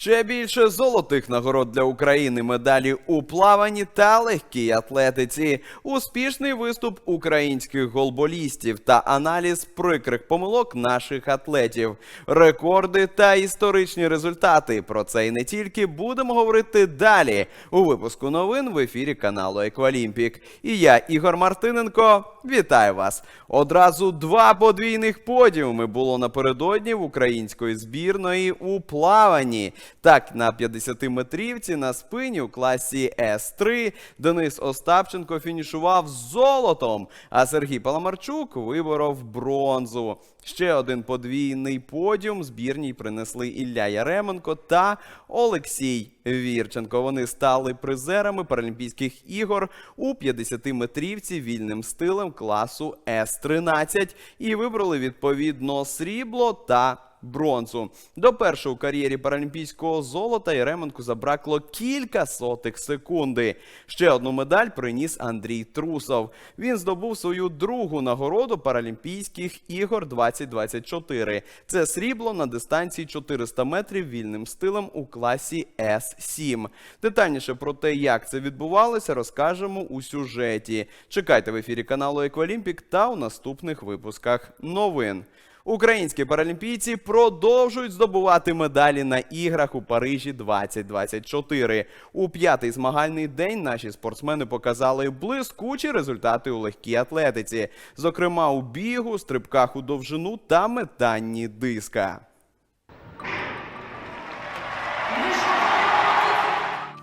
Ще більше золотих нагород для України, медалі у плаванні та легкій атлетиці, успішний виступ українських голболістів та аналіз прикрих помилок наших атлетів, рекорди та історичні результати. Про це і не тільки будемо говорити далі у випуску новин в ефірі каналу Еквалімпік. І я, Ігор Мартиненко, вітаю вас. Одразу два подвійних подіуми було напередодні в української збірної у плаванні. Так, на 50-метрівці на спині у класі С3 Денис Остапченко фінішував золотом, а Сергій Паламарчук виборов бронзу. Ще один подвійний подіум збірній принесли Ілля Яременко та Олексій Вірченко. Вони стали призерами Паралімпійських ігор у 50-метрівці вільним стилем класу С-13 і вибрали відповідно срібло та бронзу. До першого у кар'єрі паралімпійського золота Яременку забракло кілька сотих секунди. Ще одну медаль приніс Андрій Трусов. Він здобув свою другу нагороду Паралімпійських ігор 2024. Це срібло на дистанції 400 метрів вільним стилем у класі С7. Детальніше про те, як це відбувалося, розкажемо у сюжеті. Чекайте в ефірі каналу Еквалімпік та у наступних випусках новин. Українські паралімпійці продовжують здобувати медалі на іграх у Парижі 2024. У п'ятий змагальний день наші спортсмени показали блискучі результати у легкій атлетиці, зокрема у бігу, стрибках у довжину та метанні диска.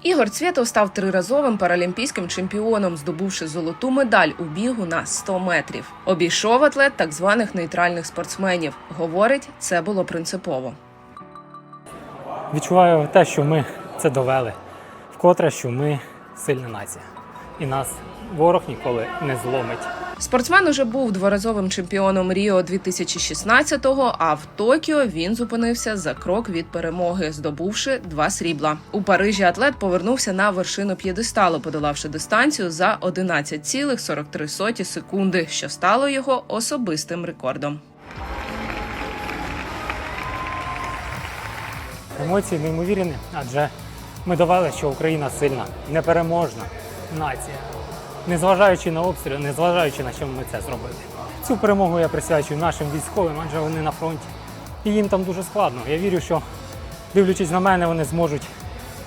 Ігор Цвєтов став триразовим паралімпійським чемпіоном, здобувши золоту медаль у бігу на 100 метрів. Обійшов атлет так званих нейтральних спортсменів. Говорить, це було принципово. Відчуваю те, що ми це довели. Вкотре, що ми сильна нація. І нас ворог ніколи не зломить. Спортсмен уже був дворазовим чемпіоном Ріо 2016-го, а в Токіо він зупинився за крок від перемоги, здобувши два срібла. У Парижі атлет повернувся на вершину п'єдесталу, подолавши дистанцію за 11,43 секунди, що стало його особистим рекордом. Емоції неймовірні, адже ми довели, що Україна сильна, непереможна нація. Незважаючи на обстріли, незважаючи на що ми це зробили. Цю перемогу я присвячую нашим військовим, адже вони на фронті. І їм там дуже складно. Я вірю, що дивлячись на мене, вони зможуть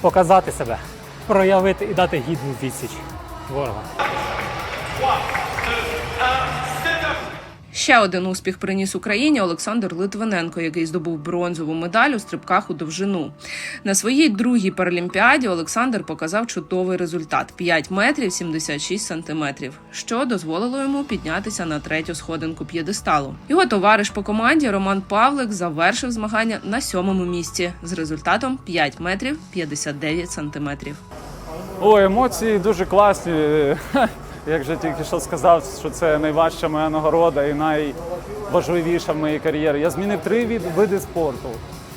показати себе, проявити і дати гідну відсіч ворогам. Ще один успіх приніс Україні Олександр Литвиненко, який здобув бронзову медаль у стрибках у довжину. На своїй другій паралімпіаді Олександр показав чудовий результат 5 метрів 76 сантиметрів, що дозволило йому піднятися на третю сходинку п'єдесталу. Його товариш по команді Роман Павлик завершив змагання на сьомому місці з результатом 5 метрів 59 сантиметрів. О, емоції дуже класні. Як же тільки що сказав, що це найважча моя нагорода і найважливіша в моїй кар'єрі. Я змінив три від- види спорту: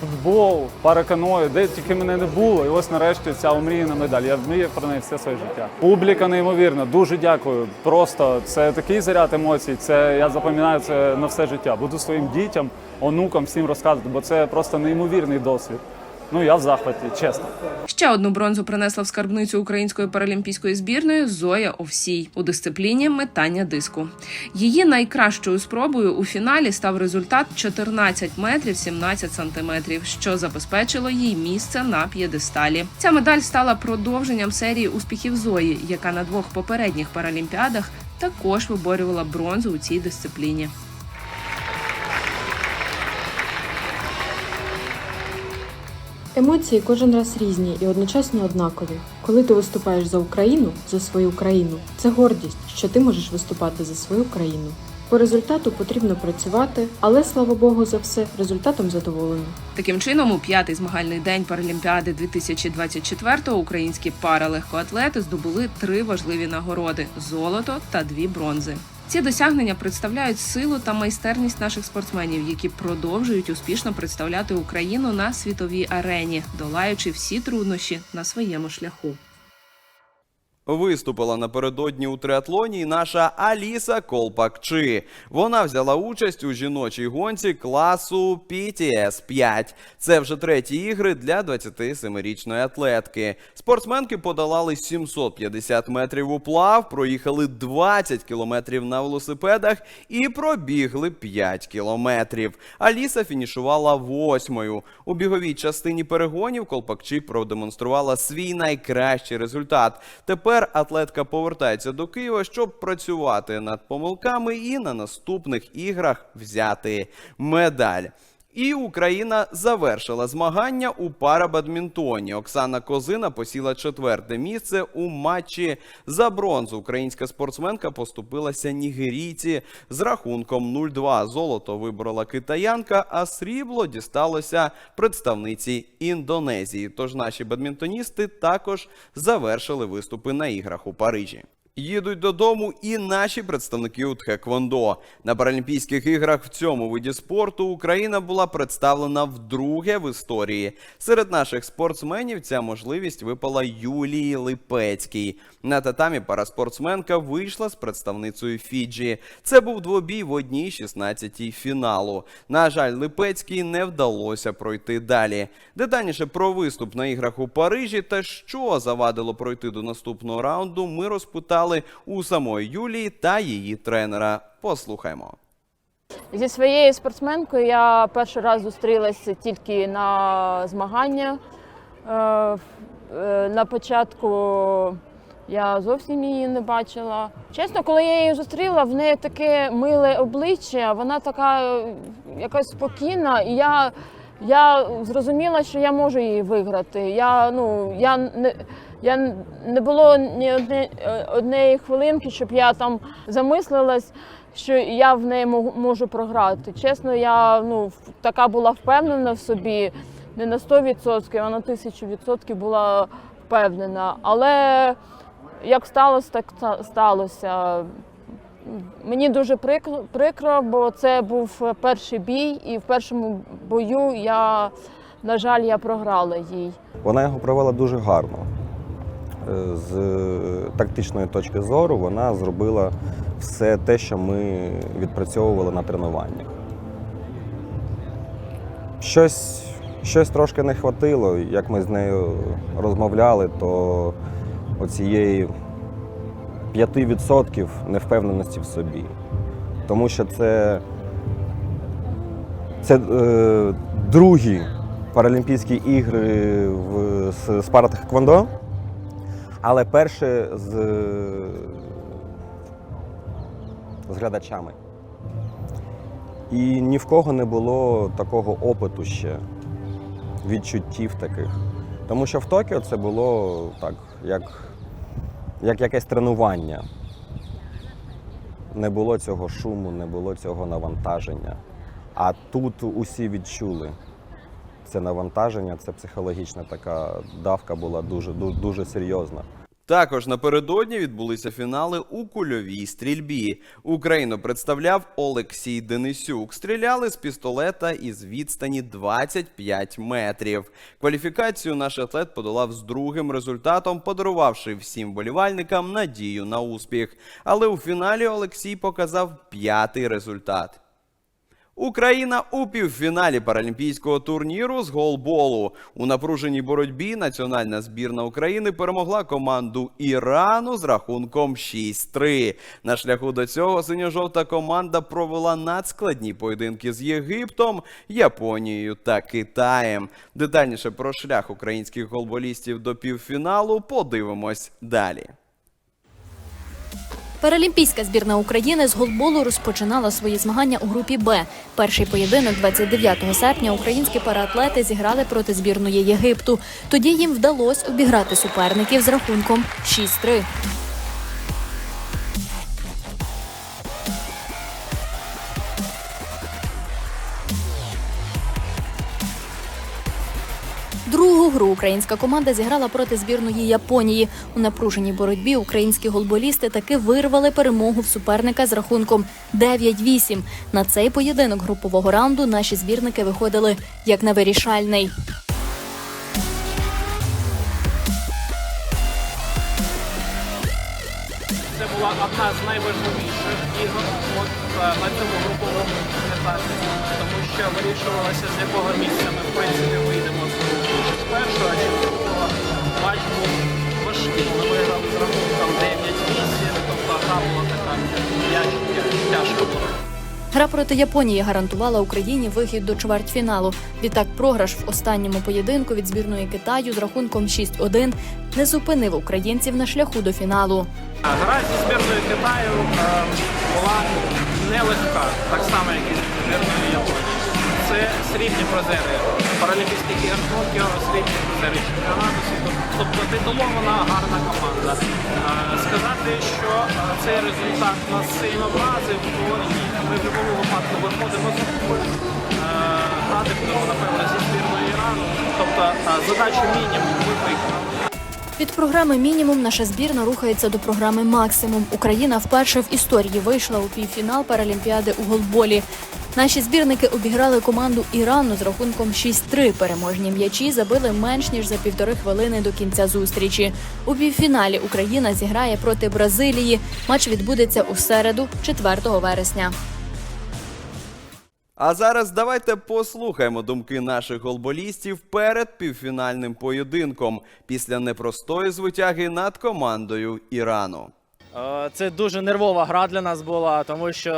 футбол, параканою, де тільки мене не було. І ось нарешті ця омріяна медаль. Я мріяв про неї все своє життя. Публіка неймовірна, дуже дякую. Просто це такий заряд емоцій. Це я запам'ятаю це на все життя. Буду своїм дітям, онукам всім розказувати, бо це просто неймовірний досвід. Ну я в захваті, чесно. Ще одну бронзу принесла в скарбницю української паралімпійської збірної Зоя Овсій у дисципліні метання диску. Її найкращою спробою у фіналі став результат 14 метрів 17 сантиметрів, що забезпечило їй місце на п'єдесталі. Ця медаль стала продовженням серії успіхів Зої, яка на двох попередніх паралімпіадах також виборювала бронзу у цій дисципліні. Емоції кожен раз різні і одночасно однакові. Коли ти виступаєш за Україну, за свою країну, це гордість, що ти можеш виступати за свою країну. По результату потрібно працювати, але слава Богу за все, результатом задоволені. Таким чином, у п'ятий змагальний день Паралімпіади 2024 українські паралегкоатлети здобули три важливі нагороди: золото та дві бронзи. Ці досягнення представляють силу та майстерність наших спортсменів, які продовжують успішно представляти Україну на світовій арені, долаючи всі труднощі на своєму шляху. Виступила напередодні у триатлоні наша Аліса Колпакчи. Вона взяла участь у жіночій гонці класу PTS 5. Це вже треті ігри для 27-річної атлетки. Спортсменки подолали 750 метрів уплав, проїхали 20 кілометрів на велосипедах і пробігли 5 кілометрів. Аліса фінішувала восьмою. У біговій частині перегонів Колпакчи продемонструвала свій найкращий результат. Тепер атлетка повертається до Києва, щоб працювати над помилками і на наступних іграх взяти медаль. І Україна завершила змагання у парабадмінтоні. Оксана Козина посіла четверте місце у матчі за бронзу. Українська спортсменка поступилася нігерійці з рахунком 0-2. Золото виборола китаянка, а срібло дісталося представниці Індонезії. Тож наші бадмінтоністи також завершили виступи на іграх у Парижі. Їдуть додому і наші представники у Тхеквондо. На Паралімпійських іграх в цьому виді спорту Україна була представлена вдруге в історії. Серед наших спортсменів ця можливість випала Юлії Липецькій. На татамі параспортсменка вийшла з представницею Фіджі. Це був двобій в одній 16-й фіналу. На жаль, Липецькій не вдалося пройти далі. Детальніше про виступ на іграх у Парижі та що завадило пройти до наступного раунду, ми розпитали у самої Юлії та її тренера. Послухаймо. Зі своєю спортсменкою я перший раз зустрілася тільки на змагання. Е, е, На початку я зовсім її не бачила. Чесно, коли я її зустріла, в неї таке миле обличчя, вона така е, якась спокійна, і я, я зрозуміла, що я можу її виграти. Я, ну, я не, я не було ні одне, однієї хвилинки, щоб я там замислилась, що я в неї можу програти. Чесно, я ну, така була впевнена в собі, не на 100%, а на 1000% була впевнена. Але як сталося, так ста- сталося. Мені дуже прикро, бо це був перший бій, і в першому бою я, на жаль, я програла їй. Вона його провела дуже гарно. Е, З тактичної точки зору вона зробила все те, що ми відпрацьовували на тренуваннях. Щось, щось трошки не хватило. Як ми з нею розмовляли, то оцієї 5% невпевненості в собі. Тому що це, це е, другі Паралімпійські ігри в, з, з паратхеквондо, але перше з, з глядачами. І ні в кого не було такого опиту ще, відчуттів таких. Тому що в Токіо це було так, як, як якесь тренування. Не було цього шуму, не було цього навантаження. А тут усі відчули це навантаження, це психологічна така давка була дуже, ду- дуже серйозна. Також напередодні відбулися фінали у кульовій стрільбі. Україну представляв Олексій Денисюк. Стріляли з пістолета із відстані 25 метрів. Кваліфікацію наш атлет подолав з другим результатом, подарувавши всім болівальникам надію на успіх. Але у фіналі Олексій показав п'ятий результат. Україна у півфіналі паралімпійського турніру з голболу. У напруженій боротьбі національна збірна України перемогла команду Ірану з рахунком 6-3. На шляху до цього синьо-жовта команда провела надскладні поєдинки з Єгиптом, Японією та Китаєм. Детальніше про шлях українських голболістів до півфіналу подивимось далі. Паралімпійська збірна України з голболу розпочинала свої змагання у групі Б. Перший поєдинок 29 серпня українські параатлети зіграли проти збірної Єгипту. Тоді їм вдалося обіграти суперників з рахунком 6-3. Другу гру українська команда зіграла проти збірної Японії. У напруженій боротьбі українські голболісти таки вирвали перемогу в суперника з рахунком 9-8. На цей поєдинок групового раунду наші збірники виходили як на вирішальний. одна з найважливіших ігор е, на цьому груповому етапі, тому що вирішувалося, з якого місця ми в принципі вийдемо Чи першого, чи з другого. Матч був важкий. Ми виграли з рахунком 9-8, тобто гра була така тяжка була. Гра проти Японії гарантувала Україні вихід до чвертьфіналу. Відтак, програш в останньому поєдинку від збірної Китаю з рахунком 6-1 не зупинив українців на шляху до фіналу. А Гра зі збірною Китаю е, була нелегка, так само, як і збірною Японії. Це срібні призери Паралімпійських ігор Токіо, срібні призери чемпіонату світу. Тобто титулована гарна команда. Сказати, що цей результат нас сильно вразив, то. Ми в будь-якому випадку виходимо з групи. Грати будемо, напевно, зі збірною Ірану. Тобто задачу мінімум ми виконали. Від програми Мінімум наша збірна рухається до програми Максимум. Україна вперше в історії вийшла у півфінал Паралімпіади у голболі. Наші збірники обіграли команду Ірану з рахунком 6-3. Переможні м'ячі забили менш ніж за півтори хвилини до кінця зустрічі. У півфіналі Україна зіграє проти Бразилії. Матч відбудеться у середу, 4 вересня. А зараз давайте послухаємо думки наших голболістів перед півфінальним поєдинком після непростої звитяги над командою Ірану. Е, Це дуже нервова гра для нас була, тому що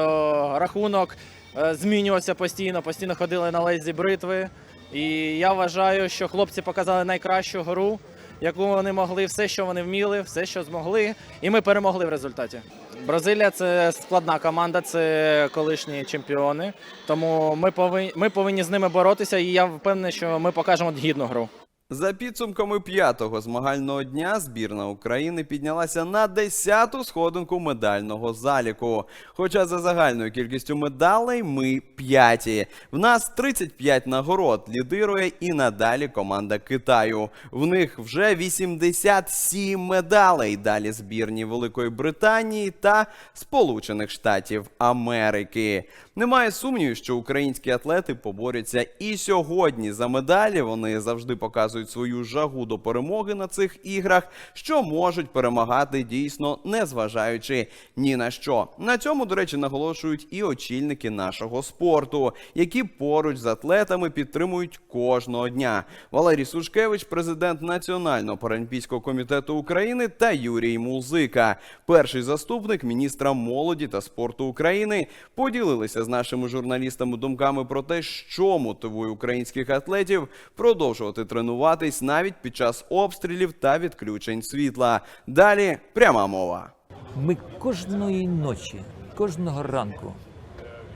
рахунок змінювався постійно, постійно ходили на лезі бритви. І я вважаю, що хлопці показали найкращу гру, яку вони могли, все, що вони вміли, все, що змогли, і ми перемогли в результаті. Бразилія це складна команда, це колишні чемпіони. Тому ми повинні, ми повинні з ними боротися, і я впевнений, що ми покажемо гідну гру. За підсумками п'ятого змагального дня збірна України піднялася на 10-ту сходинку медального заліку. Хоча за загальною кількістю медалей ми п'яті. В нас 35 нагород. Лідирує і надалі команда Китаю. В них вже 87 медалей. Далі збірні Великої Британії та Сполучених Штатів Америки. Немає сумнівів, що українські атлети поборються і сьогодні за медалі. Вони завжди показують свою жагу до перемоги на цих іграх, що можуть перемагати дійсно, не зважаючи ні на що. На цьому, до речі, наголошують і очільники нашого спорту, які поруч з атлетами підтримують кожного дня. Валерій Сушкевич, президент Національного паралімпійського комітету України, та Юрій Музика, перший заступник міністра молоді та спорту України, поділилися з нашими журналістами думками про те, що мотивує українських атлетів продовжувати тренуватись навіть під час обстрілів та відключень світла. Далі пряма мова. Ми кожної ночі, кожного ранку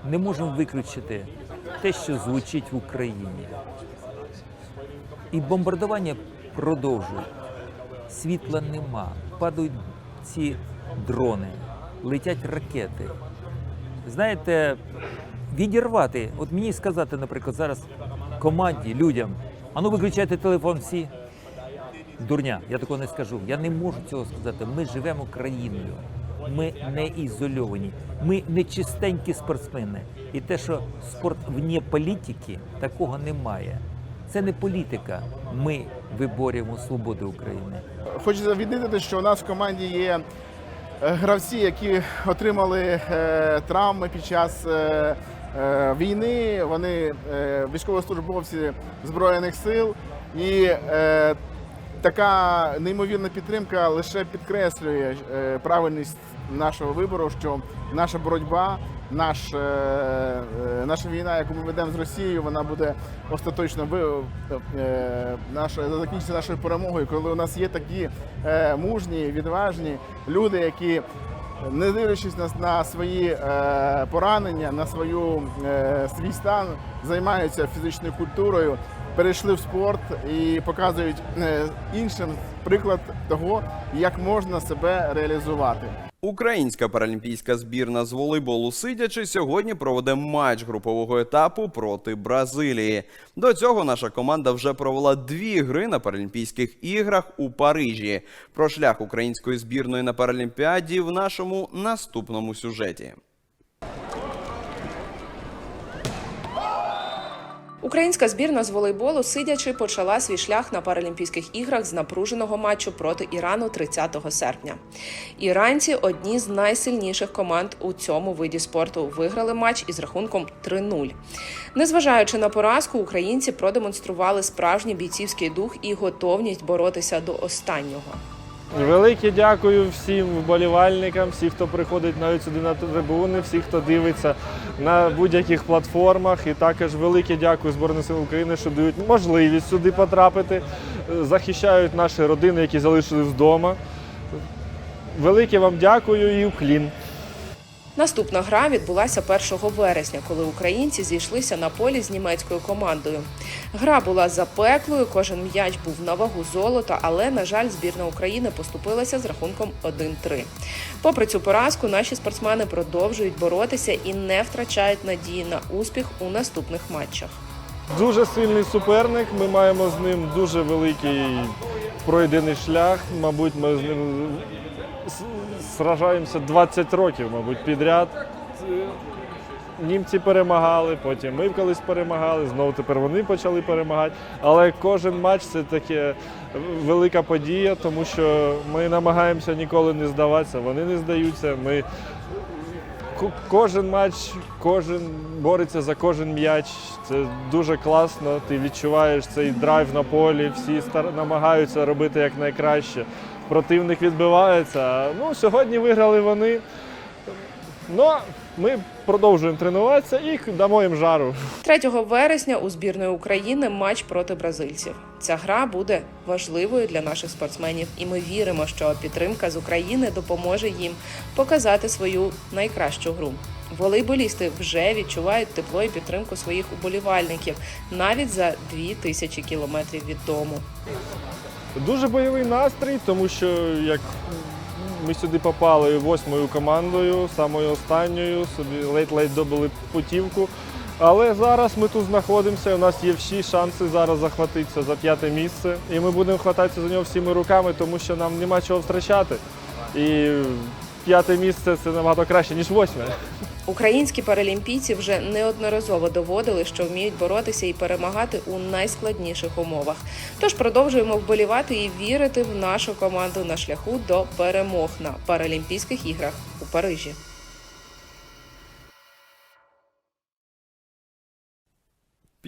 не можемо виключити те, що звучить в Україні. І бомбардування продовжують. Світла нема, падають ці дрони, летять ракети. Знаєте, відірвати, от мені сказати, наприклад, зараз команді, людям, а ну виключайте телефон всі. Дурня, я такого не скажу. Я не можу цього сказати. Ми живемо країною. Ми не ізольовані. Ми не чистенькі спортсмени. І те, що спорт вне політики, такого немає. Це не політика. Ми виборюємо свободу України. Хочеться відмітити, що у нас в команді є гравці, які отримали е, травми під час е, е, війни. Вони е, військовослужбовці Збройних сил. І е, така неймовірна підтримка лише підкреслює е, правильність нашого вибору, що наша боротьба, наш, е, е, наша війна, яку ми ведемо з Росією, вона буде остаточно ви, е, наша, закінчиться нашою перемогою, коли у нас є такі мужні, відважні люди, які. Не дивлячись на, на свої е, поранення, на свою е, свій стан, займаються фізичною культурою, перейшли в спорт і показують е, іншим приклад того, як можна себе реалізувати. Українська паралімпійська збірна з волейболу сидячи сьогодні проведе матч групового етапу проти Бразилії. До цього наша команда вже провела дві гри на Паралімпійських іграх у Парижі. Про шлях української збірної на Паралімпіаді в нашому наступному сюжеті. Українська збірна з волейболу, сидячи, почала свій шлях на Паралімпійських іграх з напруженого матчу проти Ірану 30 серпня. Іранці одні з найсильніших команд у цьому виді спорту. Виграли матч із рахунком 3-0. Незважаючи на поразку, українці продемонстрували справжній бійцівський дух і готовність боротися до останнього. Велике дякую всім вболівальникам, всім, хто приходить навіть сюди на трибуни, всім, хто дивиться на будь-яких платформах. І також велике дякую Збройним силам України, що дають можливість сюди потрапити, захищають наші родини, які залишились вдома. Велике вам дякую і уклін. Наступна гра відбулася 1 вересня, коли українці зійшлися на полі з німецькою командою. Гра була запеклою, кожен м'яч був на вагу золота, але, на жаль, збірна України поступилася з рахунком 1-3. Попри цю поразку, наші спортсмени продовжують боротися і не втрачають надії на успіх у наступних матчах. Дуже сильний суперник. Ми маємо з ним дуже великий пройдений шлях. Мабуть, ми з ним сражаємося 20 років, мабуть, підряд. Німці перемагали, потім ми колись перемагали, знову тепер вони почали перемагати. Але кожен матч це таке велика подія, тому що ми намагаємося ніколи не здаватися, вони не здаються. Ми Кожен матч, кожен бореться за кожен м'яч. Це дуже класно. Ти відчуваєш цей драйв на полі, всі намагаються робити якнайкраще. Противник відбивається. Ну, сьогодні виграли вони. Ну, ми продовжуємо тренуватися і дамо їм жару. 3 вересня у збірної України матч проти бразильців. Ця гра буде важливою для наших спортсменів, і ми віримо, що підтримка з України допоможе їм показати свою найкращу гру. Волейболісти вже відчувають тепло і підтримку своїх уболівальників навіть за 2000 кілометрів від дому. Дуже бойовий настрій, тому що як ми сюди попали восьмою командою, самою останньою, собі ледь-ледь добили путівку. Але зараз ми тут знаходимося, у нас є всі шанси зараз захватитися за п'яте місце. І ми будемо хвататися за нього всіми руками, тому що нам нема чого втрачати. І п'яте місце це набагато краще, ніж восьме. Українські паралімпійці вже неодноразово доводили, що вміють боротися і перемагати у найскладніших умовах. Тож продовжуємо вболівати і вірити в нашу команду на шляху до перемог на Паралімпійських іграх у Парижі.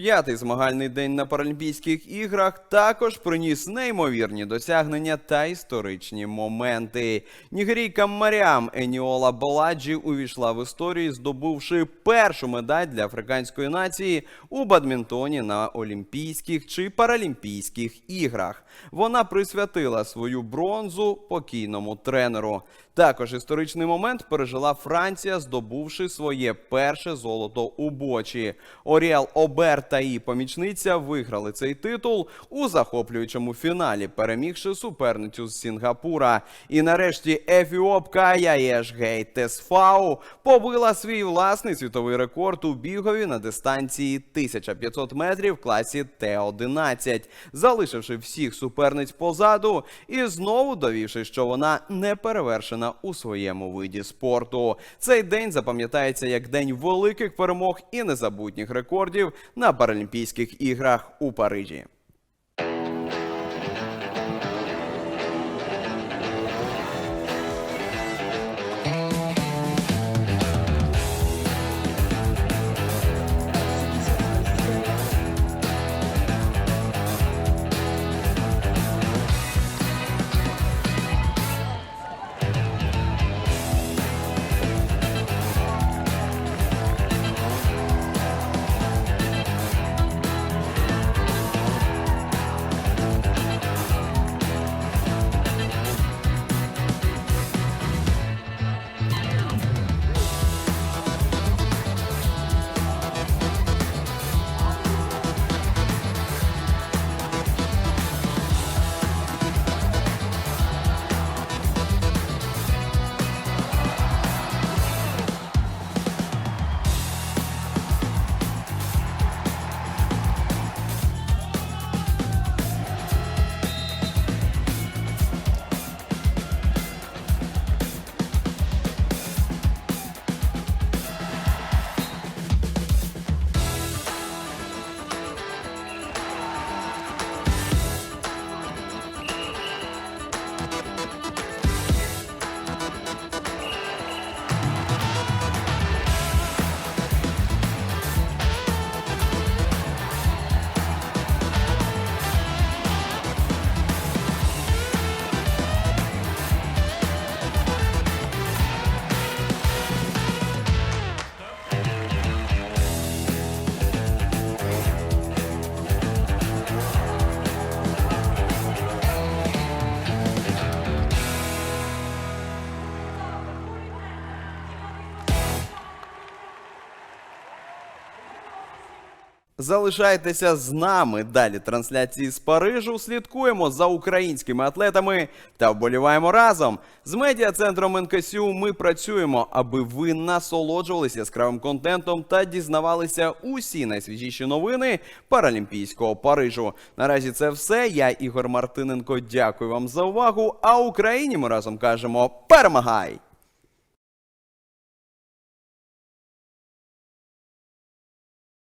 П'ятий змагальний день на Паралімпійських іграх також приніс неймовірні досягнення та історичні моменти. Нігерійка Маріам Еніола Баладжі увійшла в історію, здобувши першу медаль для африканської нації у бадмінтоні на Олімпійських чи Паралімпійських іграх. Вона присвятила свою бронзу покійному тренеру. Також історичний момент пережила Франція, здобувши своє перше золото у бочі. Оріал Обер та її помічниця виграли цей титул у захоплюючому фіналі, перемігши суперницю з Сінгапура. І нарешті ефіопка Яєш Гей Тесфау побила свій власний світовий рекорд у бігові на дистанції 1500 метрів в класі Т-11, залишивши всіх суперниць позаду і знову довівши, що вона не перевершена у своєму виді спорту. Цей день запам'ятається як день великих перемог і незабутніх рекордів на Паралімпійських іграх у Парижі. Залишайтеся з нами. Далі трансляції з Парижу. Слідкуємо за українськими атлетами та вболіваємо разом. З медіа центром НКСЮ ми працюємо, аби ви насолоджувалися яскравим контентом та дізнавалися усі найсвіжіші новини Паралімпійського Парижу. Наразі це все. Я Ігор Мартиненко. Дякую вам за увагу. А Україні ми разом кажемо перемагай!